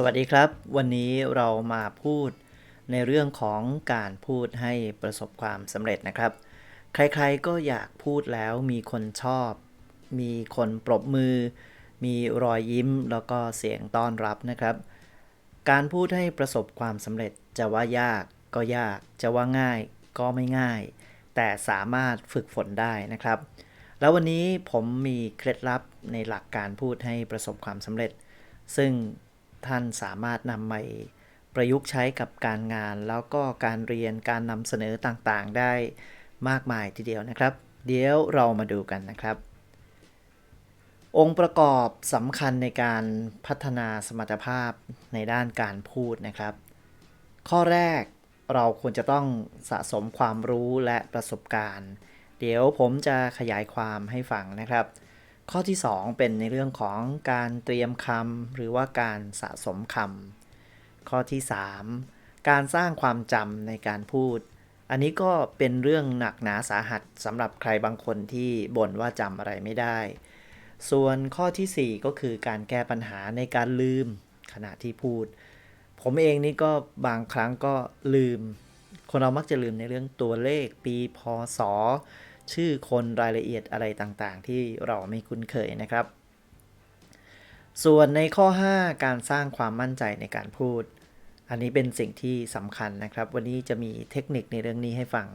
สวัสดีครับ วันนี้เรามาพูดในเรื่องของการพูดให้ประสบความสำเร็จนะครับ ใครๆก็อยากพูดแล้วมีคนชอบ มีคนปรบมือ มีรอยยิ้มแล้วก็เสียงต้อนรับนะครับ การพูดให้ประสบความสำเร็จจะว่ายากก็ยาก จะว่าง่ายก็ไม่ง่าย แต่สามารถฝึกฝนได้นะครับ แล้ววันนี้ผมมีเคล็ดลับในหลักการพูดให้ประสบความสำเร็จ ซึ่ง ท่านสามารถนำไปประยุกต์ใช้กับการงาน แล้วก็การเรียนการนำเสนอต่างๆ ได้มากมายทีเดียวนะครับ เดี๋ยวเรามาดูกันนะครับ องค์ประกอบสำคัญในการพัฒนาสมรรถภาพในด้านการพูดนะครับ ข้อแรกเราควรจะต้องสะสมความรู้และประสบการณ์ เดี๋ยวผมจะขยายความให้ฟังนะครับ ข้อที่ 2 เป็นในเรื่องของการเตรียมคำหรือว่าการสะสมคำข้อที่ 3 การสร้างความจำในการพูด อันนี้ก็เป็นเรื่องหนักหนาสาหัสสำหรับใครบางคนที่บ่นว่าจำอะไรไม่ได้ ส่วนข้อทีสี่4 ก็คือการแก้ปัญหาในการลืมขณะที่พูด ผมเองนี่ก็บางครั้งก็ลืม คนเรามักจะลืมในเรื่องตัวเลขปีพศ ชื่อคนรายละเอียดอะไรต่างๆ ที่เราไม่คุ้นเคยนะครับ ส่วนในข้อ 5 การสร้างความมั่นใจในการพูด อันนี้เป็นสิ่งที่สำคัญนะครับ วันนี้จะมีเทคนิคในเรื่องนี้ให้ฟัง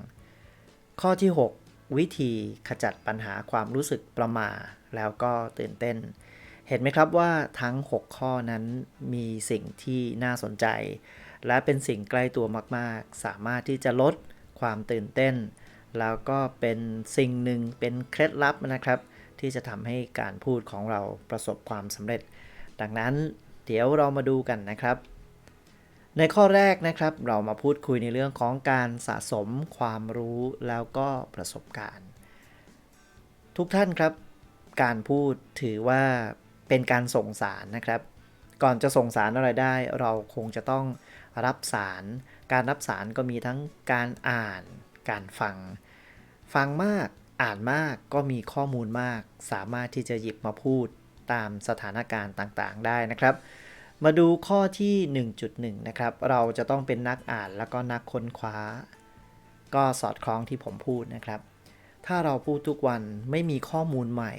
ข้อที่ 6 วิธีขจัดปัญหาความรู้สึกประมาแล้วก็ตื่นเต้น เห็นไหมครับว่าทั้ง 6 ข้อนั้นมีสิ่งที่น่าสนใจ และเป็นสิ่งใกล้ตัวมาก ๆ สามารถที่จะลดความตื่นเต้น แล้วก็เป็นสิ่งหนึ่งเป็นเคล็ดลับนะครับ ที่จะทำให้การพูดของเราประสบความสำเร็จ ดังนั้นเดี๋ยวเรามาดูกันนะครับ ในข้อแรกนะครับเรามาพูดคุยในเรื่องของการสะสมความรู้แล้วก็ประสบการณ์ ทุกท่านครับ การพูดถือว่าเป็นการส่งสารนะครับ ก่อนจะส่งสารอะไรได้ เราคงจะต้องรับสาร การรับสารก็มีทั้งการอ่าน การฟัง ฟังมาก อ่านมากก็มีข้อมูลมาก สามารถที่จะหยิบมาพูดตามสถานการณ์ต่างๆ ได้นะครับ มาดูข้อที่ 1.1 นะครับ เราจะต้องเป็นนักอ่านแล้วก็นักค้นคว้า ก็สอดคล้องที่ผมพูดนะครับ ถ้าเราพูดทุกวันไม่มีข้อมูลใหม่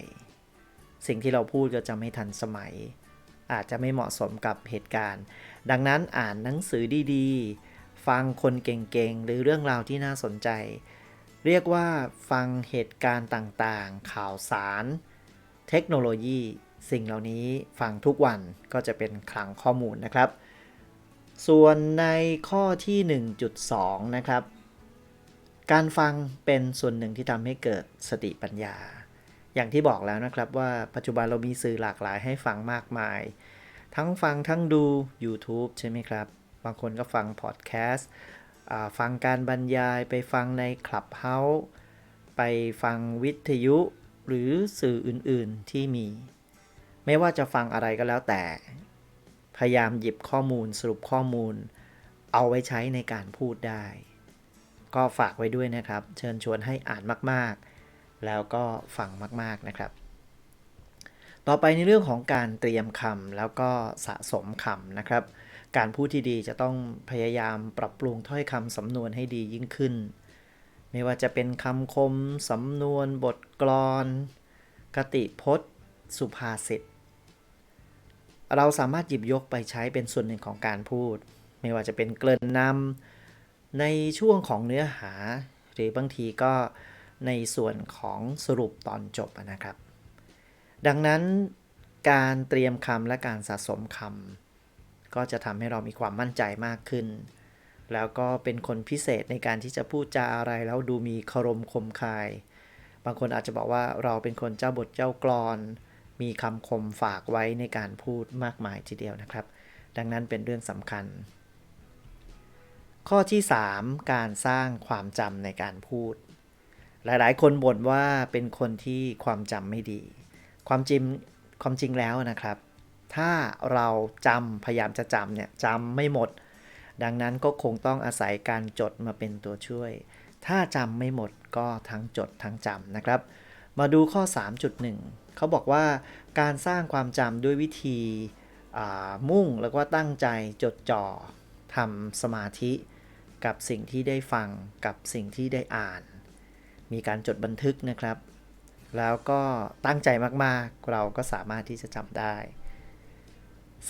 สิ่งที่เราพูดก็จะไม่ทันสมัย อาจจะไม่เหมาะสมกับเหตุการณ์ ดังนั้นอ่านหนังสือดีๆ ฟังคนเก่งๆ หรือเรื่องราวที่น่าสนใจ เรียกว่าฟังเหตุการณ์ต่างๆ ข่าวสาร เทคโนโลยี สิ่งเหล่านี้ฟังทุกวันก็จะเป็นคลังข้อมูลนะครับ ส่วนในข้อที่ 1.2 นะครับ การฟังเป็นส่วนหนึ่งที่ทำให้เกิดสติปัญญา อย่างที่บอกแล้วนะครับว่าปัจจุบันเรามีสื่อหลากหลายให้ฟังมากมาย ทั้งฟังทั้งดู YouTube ใช่ไหมครับ บางคนก็ฟังพอดแคสต์ ฟังการบรรยายไปฟังใน Clubhouse ไปฟังวิทยุหรือสื่ออื่นๆที่มี ไม่ว่าจะฟังอะไรก็แล้วแต่ พยายามหยิบข้อมูลสรุปข้อมูล เอาไว้ใช้ในการพูดได้ ก็ฝากไว้ด้วยนะครับ เชิญชวนให้อ่านมากๆ แล้วก็ฟังมากๆนะครับ ต่อไปในเรื่องของการเตรียมคำแล้วก็สะสมคำนะครับ การพูดที่ดีจะต้องพยายามปรับปรุงถ้อยคำสำนวนให้ดียิ่งขึ้น ไม่ว่าจะเป็นคำคม สำนวน บทกลอนคติพจน์ สุภาษิต เราสามารถหยิบยกไปใช้เป็นส่วนหนึ่งของการพูด ไม่ว่าจะเป็นเกริ่นนำในช่วงของเนื้อหา หรือบางทีก็ในส่วนของสรุปตอนจบนะครับ ดังนั้นการเตรียมคำและการสะสมคำ ก็จะทำให้เรามีความมั่นใจมากขึ้น แล้วก็เป็นคนพิเศษในการที่จะพูดจาอะไรแล้วดูมีคารมคมคาย บางคนอาจจะบอกว่าเราเป็นคนเจ้าบทเจ้ากลอน มีคำคมฝากไว้ในการพูดมากมายทีเดียวนะครับ ดังนั้นเป็นเรื่องสำคัญ ข้อที่ 3 การสร้างความจำในการพูด หลายๆ คนบ่นว่าเป็นคนที่ความจำไม่ดี ความจริงความจริงแล้วนะครับ ถ้าเราจำพยายามจะจำเนี่ยจำไม่หมด ดังนั้นก็คงต้องอาศัยการจดมาเป็นตัวช่วย ถ้าจำไม่หมดก็ทั้งจดทั้งจำนะครับ มาดูข้อ 3.1 เขาบอกว่าการสร้างความจำด้วยวิธีมุ่งแล้วก็ตั้งใจจดจ่อทำสมาธิกับสิ่งที่ได้ฟังกับสิ่งที่ได้อ่าน มีการจดบันทึกนะครับ แล้วก็ตั้งใจมากๆ เราก็สามารถที่จะจำได้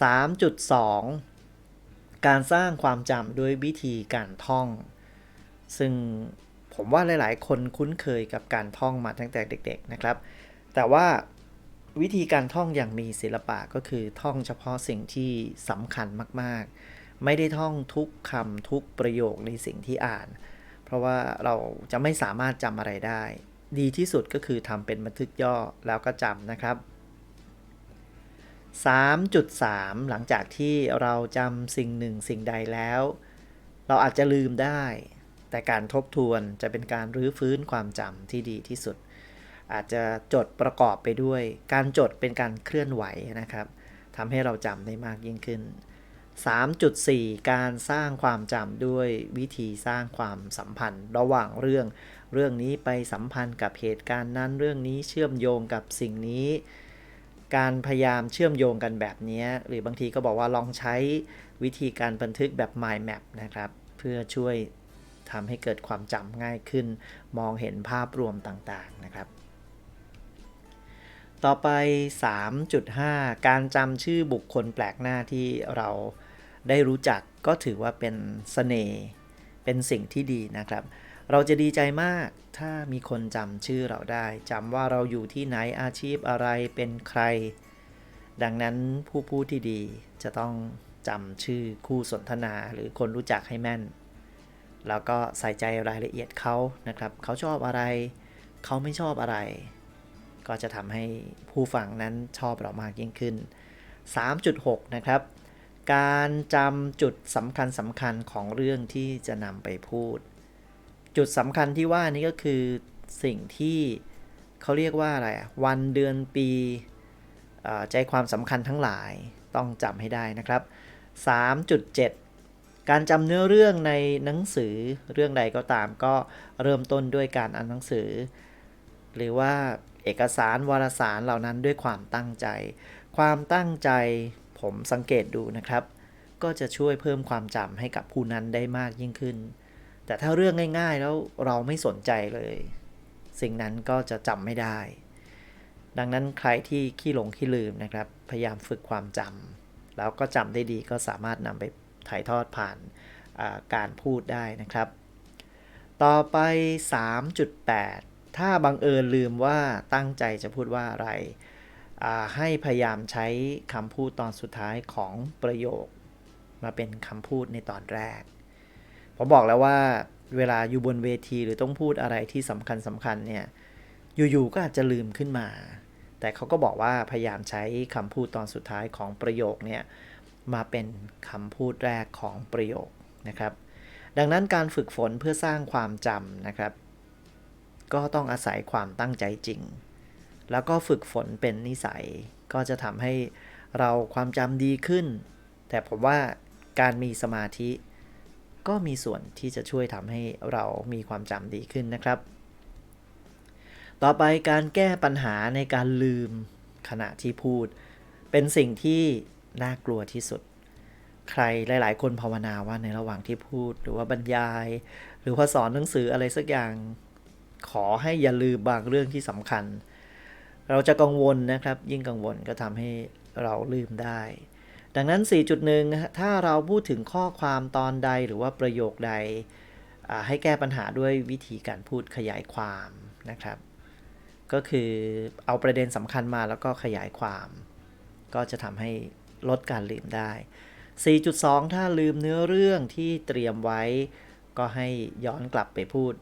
3.2 การสร้างความจำด้วยวิธีการท่อง ซึ่งผมว่าหลาย ๆ คนคุ้นเคยกับการท่องมาตั้งแต่เด็ก ๆ นะครับ แต่ว่าวิธีการท่องอย่างมีศิลปะก็คือท่องเฉพาะสิ่งที่สำคัญมาก ๆ ไม่ได้ท่องทุกคำทุกประโยคในสิ่งที่อ่าน เพราะว่าเราจะไม่สามารถจำอะไรได้ ดีที่สุดก็คือทำเป็นบันทึกย่อแล้วก็จำนะครับ 3.3 หลังจากที่เราจำสิ่งหนึ่งสิ่งใดแล้ว เราอาจจะลืมได้ แต่การทบทวนจะเป็นการรื้อฟื้นความจำที่ดีที่สุด อาจจะจดประกอบไปด้วย การจดเป็นการเคลื่อนไหวนะครับทำให้เราจำได้มากยิ่งขึ้น 3.4 การสร้างความจำด้วยวิธีสร้างความสัมพันธ์ ระหว่างเรื่อง เรื่องนี้ไปสัมพันธ์กับเหตุการณ์นั้นเรื่องนี้เชื่อมโยงกับสิ่งนี้ การพยายามเชื่อมโยงกันแบบนี้หรือบางทีก็บอกว่าลองใช้วิธีการบันทึกแบบ mind map นะครับ เพื่อช่วยทำให้เกิดความจำง่ายขึ้น มองเห็นภาพรวมต่างๆนะครับ ต่อไป 3.5 การจำชื่อบุคคลแปลกหน้าที่เราได้รู้จักก็ถือว่าเป็นเสน่ห์เป็นสิ่งที่ดีนะครับ เราจะดีใจมากถ้ามีคนจำชื่อเราได้จำว่าเราอยู่ที่ไหนอาชีพอะไรเป็นใคร ดังนั้นผู้พูดที่ดีจะต้องจำชื่อคู่สนทนาหรือคนรู้จักให้แม่น แล้วก็ใส่ใจรายละเอียดเขานะครับ เขาชอบอะไร เขาไม่ชอบอะไร ก็จะทำให้ผู้ฟังนั้นชอบเรามากยิ่งขึ้น 3.6 นะครับ การจำจุดสำคัญสำคัญของเรื่องที่จะนำไปพูด จุดสำคัญที่ว่านี้ก็คือสิ่งที่เขาเรียกว่าอะไรวันเดือนปีใจความสำคัญทั้งหลายต้องจำให้ได้นะครับ 3.7 การจำเนื้อเรื่องในหนังสือเรื่องใดก็ตามก็เริ่มต้นด้วยการอ่านหนังสือ หรือว่าเอกสารวารสารเหล่านั้นด้วยความตั้งใจ ความตั้งใจผมสังเกตดูนะครับ ก็จะช่วยเพิ่มความจำให้กับผู้นั้นได้มากยิ่งขึ้น แต่ถ้าเรื่องง่ายๆ แล้วเราไม่สนใจเลย สิ่งนั้นก็จะจำไม่ได้ ดังนั้นใครที่ขี้หลงขี้ลืมนะครับ พยายามฝึกความจำแล้วก็จำได้ดีก็สามารถนำไปถ่ายทอดผ่านาการพูดได้นะครับ ต่อไป 3.8 ถ้าบังเอิญลืมว่าตั้งใจจะพูดว่าอะไร ให้พยายามใช้คำพูดตอนสุดท้ายของประโยค มาเป็นคำพูดในตอนแรก ผมบอกแล้วว่าเวลาอยู่บนเวทีหรือต้องพูดอะไรที่สำคัญสำคัญเนี่ยอยู่ๆก็อาจจะลืมขึ้นมา แต่เขาก็บอกว่าพยายามใช้คำพูดตอนสุดท้ายของประโยคเนี่ยมาเป็นคำพูดแรกของประโยคนะครับ ดังนั้นการฝึกฝนเพื่อสร้างความจำนะครับ ก็ต้องอาศัยความตั้งใจจริง แล้วก็ฝึกฝนเป็นนิสัย ก็จะทำให้เราความจำดีขึ้น แต่ผมว่าการมีสมาธิ ก็มีส่วนที่จะช่วยทำให้เรามีความจำดีขึ้นนะครับ ต่อไปการแก้ปัญหาในการลืมขณะที่พูด เป็นสิ่งที่น่ากลัวที่สุด ใครหลาย ๆ คนภาวนาว่าในระหว่างที่พูด หรือว่าบรรยาย หรือว่าสอนหนังสืออะไรสักอย่าง ขอให้อย่าลืมบางเรื่องที่สำคัญ เราจะกังวลนะครับ ยิ่งกังวลก็ทำให้เราลืมได้ ดังนั้น 4.1 ถ้าเราพูดถึงข้อความตอนใดหรือว่าประโยคใด ให้แก้ปัญหาด้วยวิธีการพูดขยายความนะครับ ก็คือเอาประเด็นสำคัญมาแล้วก็ขยายความ ก็จะทำให้ลดการลืมได้ 4.2 ถ้าลืมเนื้อเรื่องที่เตรียมไว้ ก็ให้ย้อนกลับไปพูด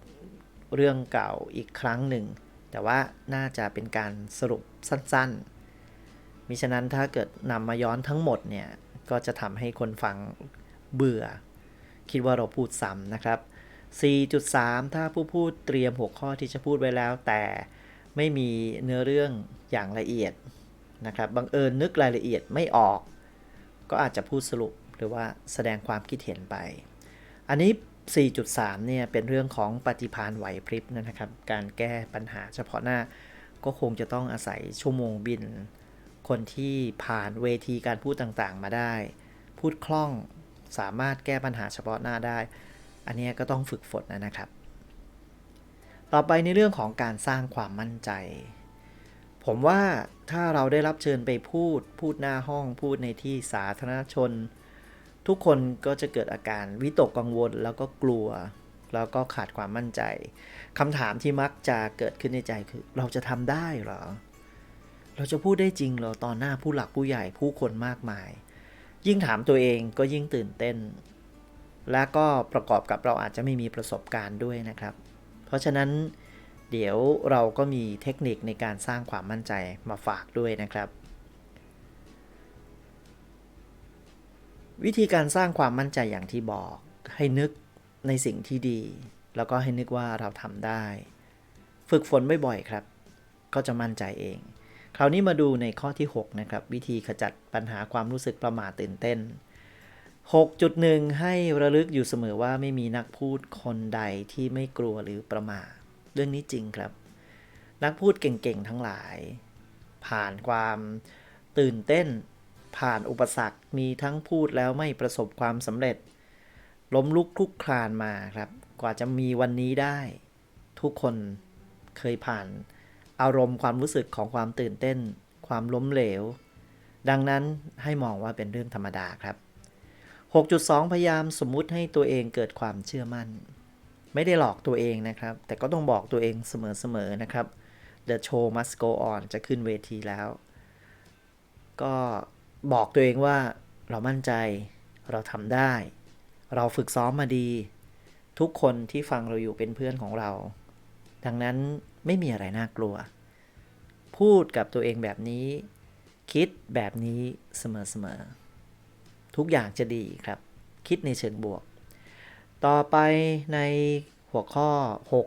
เรื่องเก่าอีกครั้งหนึ่ง แต่ว่าน่าจะเป็นการสรุปสั้นๆ มิฉะนั้นถ้าเกิดนำมาย้อนทั้งหมดเนี่ย ก็จะทำให้คนฟังเบื่อ คิดว่าเราพูดซ้ำนะครับ 4.3 ถ้าผู้พูดเตรียมหัวข้อที่จะพูดไว้แล้ว แต่ไม่มีเนื้อเรื่องอย่างละเอียดนะครับบังเอิญนึกรายละเอียดไม่ออก ก็อาจจะพูดสรุปหรือว่าแสดงความคิดเห็นไป อันนี้ 4.3 เนี่ยเป็นเรื่องของปฏิภาณไหวพริบนะครับ การแก้ปัญหาเฉพาะหน้าก็คงจะต้องอาศัยชั่วโมงบิน คนที่ผ่านเวทีการพูดต่างๆ มาได้ พูดคล่องสามารถแก้ปัญหาเฉพาะหน้าได้ อันนี้ก็ต้องฝึกฝนนะครับ ต่อไปในเรื่องของการสร้างความมั่นใจ ผมว่าถ้าเราได้รับเชิญไปพูด พูดหน้าห้อง พูดในที่สาธารณชน ทุกคนก็จะเกิดอาการวิตกกังวลแล้วก็กลัว แล้วก็ขาดความมั่นใจคำถามที่มักจะเกิดขึ้นในใจคือ เราจะทำได้หรอ เราจะพูดได้จริงเหรอตอนหน้าผู้หลักผู้ใหญ่ผู้คนมากมาย ยิ่งถามตัวเองก็ยิ่งตื่นเต้น และก็ประกอบกับเราอาจจะไม่มีประสบการณ์ด้วยนะครับ เพราะฉะนั้นเดี๋ยวเราก็มีเทคนิคในการสร้างความมั่นใจมาฝากด้วยนะครับ วิธีการสร้างความมั่นใจอย่างที่บอกให้นึกในสิ่งที่ดี แล้วก็ให้นึกว่าเราทำได้ ฝึกฝนบ่อยๆครับ ก็จะมั่นใจเอง คราวนี้มาดูในข้อที่ 6 นะครับ วิธีขจัดปัญหาความรู้สึกประหม่าตื่นเต้น 6.1 ให้ระลึกอยู่เสมอว่าไม่มีนักพูดคนใดที่ไม่กลัวหรือประหม่าเรื่องนี้จริงครับ นักพูดเก่งๆทั้งหลาย ผ่านความตื่นเต้น ผ่านอุปสรรคมีทั้งพูดแล้วไม่ประสบความสำเร็จ ล้มลุกคลุกคลานมาครับ กว่าจะมีวันนี้ได้ ทุกคนเคยผ่าน อารมณ์ความรู้สึกของความตื่นเต้น ความล้มเหลว ดังนั้นให้มองว่าเป็นเรื่องธรรมดาครับ 6.2 พยายามสมมุติให้ตัวเองเกิดความเชื่อมั่น ไม่ได้หลอกตัวเองนะครับ แต่ก็ต้องบอกตัวเองเสมอๆนะครับ The show must go on จะขึ้นเวทีแล้ว ก็บอกตัวเองว่าเรามั่นใจ เราทำได้ เราฝึกซ้อมมาดี ทุกคนที่ฟังเราอยู่เป็นเพื่อนของเรา ดังนั้น ไม่มีอะไรน่ากลัว พูดกับตัวเองแบบนี้ คิดแบบนี้เสมอๆ ทุกอย่างจะดีครับ คิดในเชิงบวก ต่อไปในหัวข้อ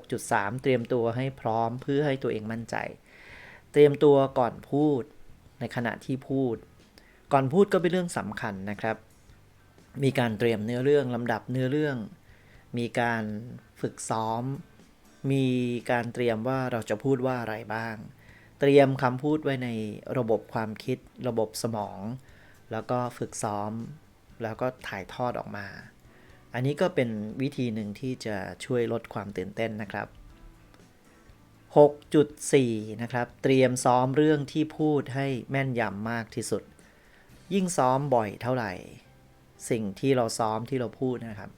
6.3 เตรียมตัวให้พร้อมเพื่อให้ตัวเองมั่นใจ เตรียมตัวก่อนพูดในขณะที่พูด ก่อนพูดก็เป็นเรื่องสำคัญนะครับ มีการเตรียมเนื้อเรื่องลำดับเนื้อเรื่อง มีการฝึกซ้อม มีการเตรียมว่าเราจะพูดว่าอะไรบ้าง เตรียมคำพูดไว้ในระบบความคิด ระบบสมอง แล้วก็ฝึกซ้อม แล้วก็ถ่ายทอดออกมา อันนี้ก็เป็นวิธีหนึ่งที่จะช่วยลดความตื่นเต้นนะครับ 6.4 นะครับ เตรียมซ้อมเรื่องที่พูดให้แม่นยำมากที่สุด ยิ่งซ้อมบ่อยเท่าไหร่ สิ่งที่เราซ้อมที่เราพูดนะครับ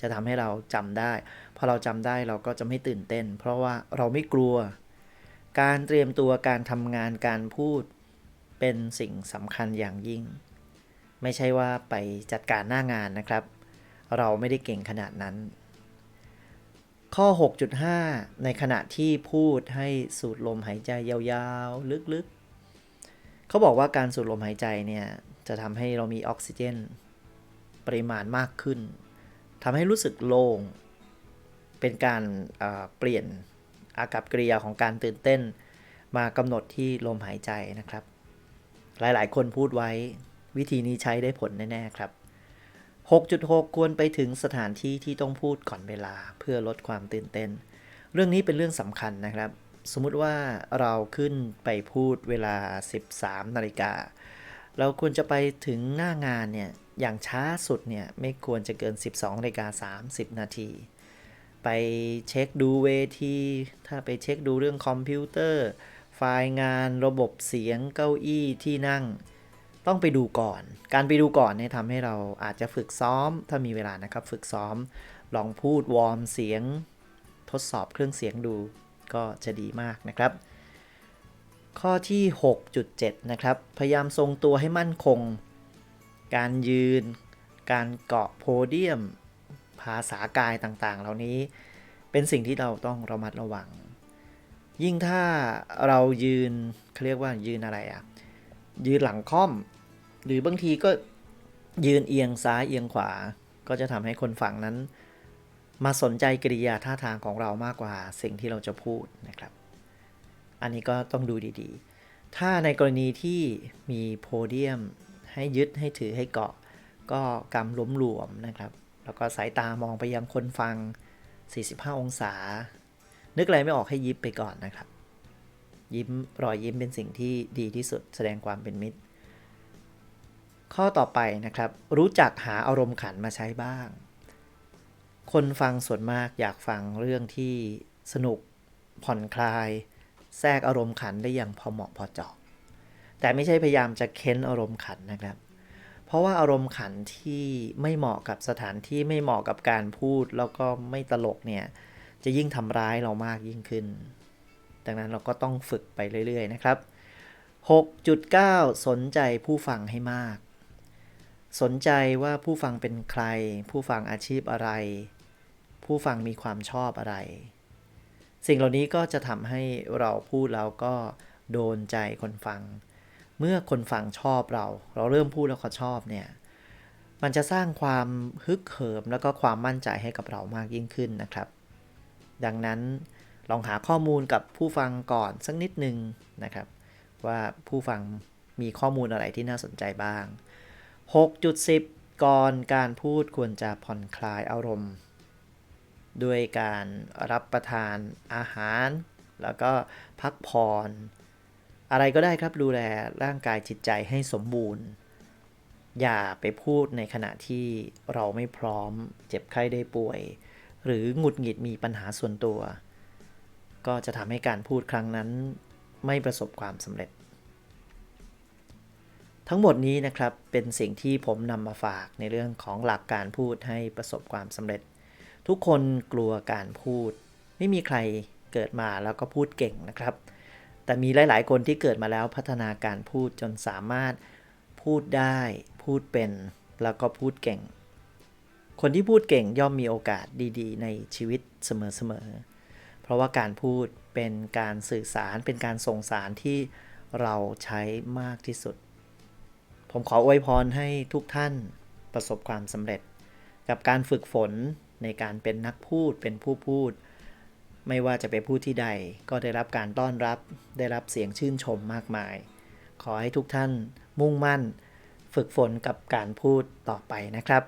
จะทำให้เราจำได้ พอเราจำได้เราก็จะไม่ตื่นเต้น เพราะว่าเราไม่กลัว การเตรียมตัวการทำงานการพูดเป็นสิ่งสำคัญอย่างยิ่ง ไม่ใช่ว่าไปจัดการหน้างานนะครับ เราไม่ได้เก่งขนาดนั้น ข้อ 6.5 ในขณะที่พูดให้สูดลมหายใจยาวๆ ลึกๆ เขาบอกว่าการสูดลมหายใจเนี่ยจะทำให้เรามีออกซิเจน ปริมาณมากขึ้นทำให้รู้สึกโล่ง เป็นการเปลี่ยนอากับกิริยาของการตื่นเต้น มากำหนดที่ลมหายใจนะครับ หลายๆ คนพูดไว้วิธีนี้ใช้ได้ผลแน่ ๆ ครับ 6.6 ควรไปถึงสถานที่ที่ต้องพูดก่อนเวลาเพื่อลดความตื่นเต้น เรื่องนี้เป็นเรื่องสำคัญนะครับ สมมุติว่าเราขึ้นไปพูดเวลา 13 นาฬิกา เราควรจะไปถึงหน้างานเนี่ยอย่างช้าสุดเนี่ยไม่ควรจะเกิน 12นาฬิกา30 นาที ไปเช็คดูเวที ถ้าไปเช็คดูเรื่องคอมพิวเตอร์ ไฟล์งานระบบเสียงเก้าอี้ที่นั่ง ต้องไปดูก่อน การไปดูก่อนเนี่ยทำให้เราอาจจะฝึกซ้อม ถ้ามีเวลานะครับ ฝึกซ้อม ลองพูดวอร์มเสียง ทดสอบเครื่องเสียงดูก็จะดีมากนะครับ ข้อที่ 6.7 นะครับ พยายามทรงตัวให้มั่นคง การยืน การเกาะโพเดียม ษากายต่างๆ เหล่านี้เป็นสิ่งที่เราต้องระมัดระวัง ยิ่งถ้าเรายืนเขาเรียกว่ายืนอะไรอะยืนหลังค่อม หรือบางทีก็ยืนเอียงซ้ายเอียงขวา ก็จะทำให้คนฝั่งนั้น มาสนใจกริยาท่าทางของเรามากกว่าสิ่งที่เราจะพูดนะครับ อันนี้ก็ต้องดูดีๆ ถ้าในกรณีที่มีโพเดียมให้ยึดให้ถือให้เกาะ ก็กำล้มหลวมนะครับ แล้วก็สายตามองไปยังคนฟัง 45 องศา นึกอะไรไม่ออกให้ยิบไปก่อนนะครับ ยิ้มรอยยิ้มเป็นสิ่งที่ดีที่สุดแสดงความเป็นมิตร ข้อต่อไปนะครับ รู้จักหาอารมณ์ขันมาใช้บ้าง คนฟังส่วนมากอยากฟังเรื่องที่สนุกผ่อนคลาย แทรกอารมณ์ขันได้อย่างพอเหมาะพอเจาะแต่ไม่ใช่พยายามจะเค้นอารมณ์ขันนะครับ เพราะว่าอารมณ์ขันที่ไม่เหมาะกับสถานที่ไม่เหมาะกับการพูด แล้วก็ไม่ตลกเนี่ย จะยิ่งทำร้ายเรามากยิ่งขึ้น ดังนั้นเราก็ต้องฝึกไปเรื่อย ๆ นะครับ 6.9 สนใจผู้ฟังให้มาก สนใจว่าผู้ฟังเป็นใคร ผู้ฟังอาชีพอะไร ผู้ฟังมีความชอบอะไร สิ่งเหล่านี้ก็จะทำให้เราพูดแล้วก็โดนใจคนฟัง เมื่อคนฟังชอบเรา เราเริ่มพูดแล้วเขาชอบเนี่ย มันจะสร้างความฮึกเหิมแล้วก็ความมั่นใจให้กับเรามากยิ่งขึ้นนะครับ ดังนั้นลองหาข้อมูลกับผู้ฟังก่อนสักนิดหนึ่งนะครับ ว่าผู้ฟังมีข้อมูลอะไรที่น่าสนใจบ้าง 6.10 ก่อนการพูดควรจะผ่อนคลายอารมณ์ ด้วยการรับประทานอาหาร แล้วก็พักผ่อน อะไรก็ได้ครับดูแลร่างกายจิตใจให้สมบูรณ์ อย่าไปพูดในขณะที่เราไม่พร้อม เจ็บไข้ได้ป่วย หรือหงุดหงิดมีปัญหาส่วนตัว ก็จะทำให้การพูดครั้งนั้น ไม่ประสบความสำเร็จ ทั้งหมดนี้นะครับเป็นสิ่งที่ผมนำมาฝากในเรื่องของหลักการพูดให้ประสบความสำเร็จ ทุกคนกลัวการพูด ไม่มีใครเกิดมาแล้วก็พูดเก่งนะครับ แต่มีหลาย ๆ คนที่เกิดมาแล้วพัฒนาการพูดจนสามารถพูดได้ พูดเป็น แล้วก็พูดเก่ง คนที่พูดเก่งย่อมมีโอกาสดีๆ ในชีวิตเสมอๆ เพราะว่าการพูดเป็นการสื่อสารเป็นการส่งสารที่เราใช้มากที่สุด ผมขออวยพรให้ทุกท่านประสบความสำเร็จ กับการฝึกฝนในการเป็นนักพูดเป็นผู้พูด ไม่ว่าจะไปพูดที่ใดก็ได้รับการต้อนรับ ได้รับเสียงชื่นชมมากมาย ขอให้ทุกท่านมุ่งมั่น ฝึกฝนกับการพูดต่อไปนะครับ